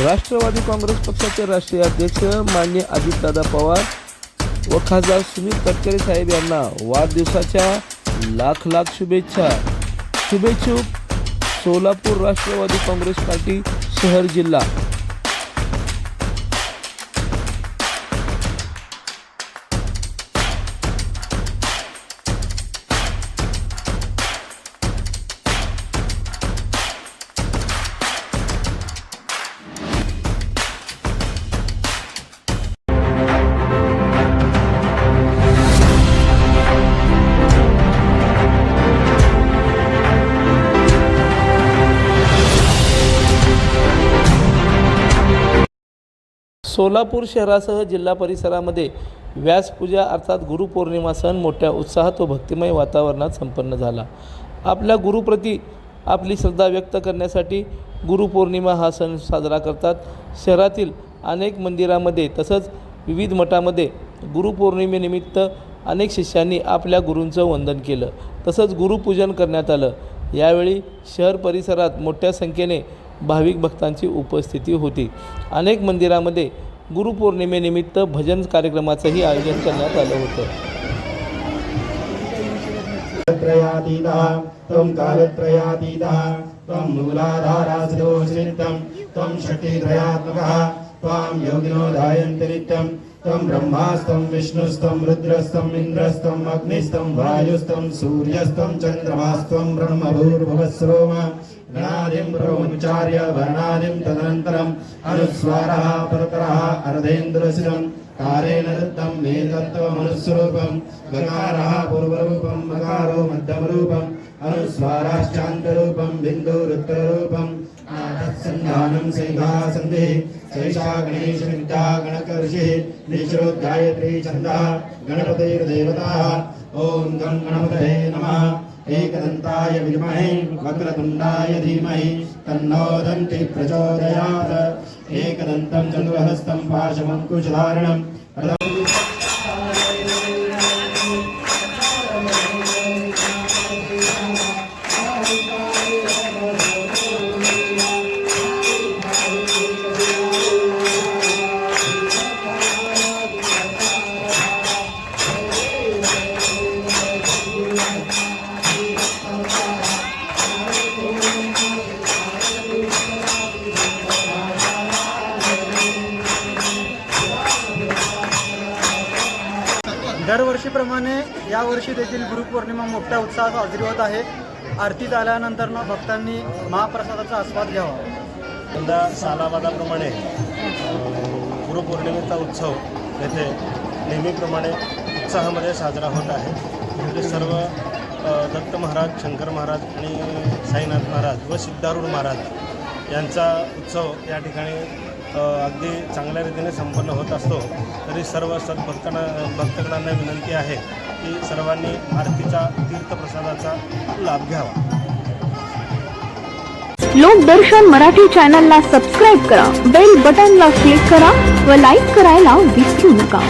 राष्ट्रवादी काँग्रेस पक्षाचे राष्ट्रीय अध्यक्ष मान्य अजितदादा पवार व खासदार सुनील तटकरे साहेब यांना वाढदिवसाच्या लाख लाख शुभेच्छा. शुभेच्छुक सोलापूर राष्ट्रवादी काँग्रेस पार्टी शहर जिल्हा. सोलापूर शहरासह जिल्हा परिसरामध्ये व्यासपूजा अर्थात गुरुपौर्णिमा सण मोठ्या उत्साहात व भक्तिमय वातावरणात संपन्न झाला. आपल्या गुरुप्रती आपली श्रद्धा व्यक्त करण्यासाठी गुरुपौर्णिमा हा सण साजरा करतात. शहरातील अनेक मंदिरामध्ये तसंच विविध मठामध्ये गुरुपौर्णिमेनिमित्त अनेक शिष्यांनी आपल्या गुरूंचं वंदन केलं. तसंच गुरुपूजन करण्यात आलं. यावेळी शहर परिसरात मोठ्या संख्येने भाविक भक्तांची उपस्थिती होती. अनेक मंदिरामध्ये गुरुपौर्णिमेनिमित्त भजन कार्यक्रमाचंही आयोजन करण्यात आलं होतं. त्वं कालत्रयातीतः त्वं मूलाधारासिदोषितं त्वं शक्तित्रयात्मकः त्वां योगिनो धायन्ति नित्यं त्वं ब्रह्मास्तं विष्णुस्तं रुद्रस्तं इन्द्रस्तं अग्निस्तं वायुस्तं सूर्यस्तं चन्द्रमास्त्वं ब्रह्मभूर्भुवस्रोम गणादिं ब्रह्मचार्य वर्णादिं तदनन्तरम् अनुस्वारः परतरः अर्धेन्द्रशिरम् कारेण दत्तं मे तत्त्वमनुस्वरूपं गकारः पूर्वरूपं मकारो मध्यमरूपम् अनुस्वाराश्चान्तरूपं बिन्दुरुत्तररूपं तत्सन्धानं सिंहासन्धिः शैषा गणेशविद्या गणकर्षिः निश्रोद्गायत्री छन्दः गणपतिर्देवताः ॐ गं गणपतये नमः एकदन्ताय विद्महे वक्रतुण्डाय धीमहि तन्नो दन्ति प्रचोदयात्। एकदन्तं चतुर्हस्तं पाशमङ्कुशधारणम् दरवर्षीप्रमाणे यावर्षी देखील गुरुपौर्णिमा मोठ्या उत्साहात साजरी होत आहे. आरतीत आल्यानंतरनं भक्तांनी महाप्रसादाचा आस्वाद घ्यावा. यंदा सालाबादाप्रमाणे गुरुपौर्णिमेचा उत्सव येथे नेहमीप्रमाणे उत्साहामध्ये साजरा होत आहे. म्हणजे सर्व दत्त महाराज शंकर महाराज आणि साईनाथ महाराज व सिद्धारूढ महाराज यांचा उत्सव या ठिकाणी अगदी चांगल्या रीतीने संपन्न होत असतो. तरी सर्व सद्भक्तांना भक्तगणांना विनंती आहे की सर्वांनी आरतीचा तीर्थप्रसादाचा लाभ घ्यावा. लोकदर्शन मराठी चॅनलला सबस्क्राईब करा. बेल बटनला क्लिक करा व लाईक करायला विसरू नका.